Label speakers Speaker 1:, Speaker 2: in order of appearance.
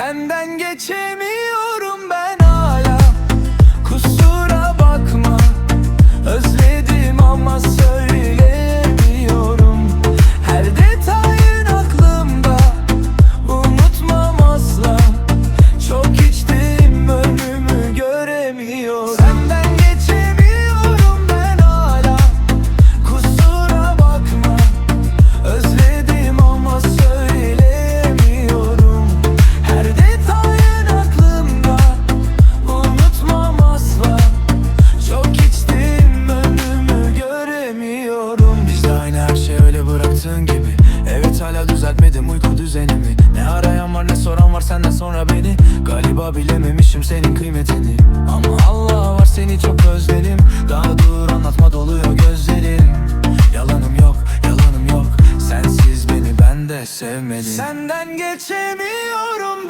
Speaker 1: Senden geçemiyorum bıraktığın gibi. Evet hala düzeltmedim uyku düzenimi. Ne arayan var ne soran var senden sonra beni Galiba bilememişim senin kıymetini. Ama Allah var seni çok özledim. Daha dur anlatma doluyor gözlerim. Yalanım yok yalanım yok. Sensiz beni ben de sevmedim Senden geçemiyorum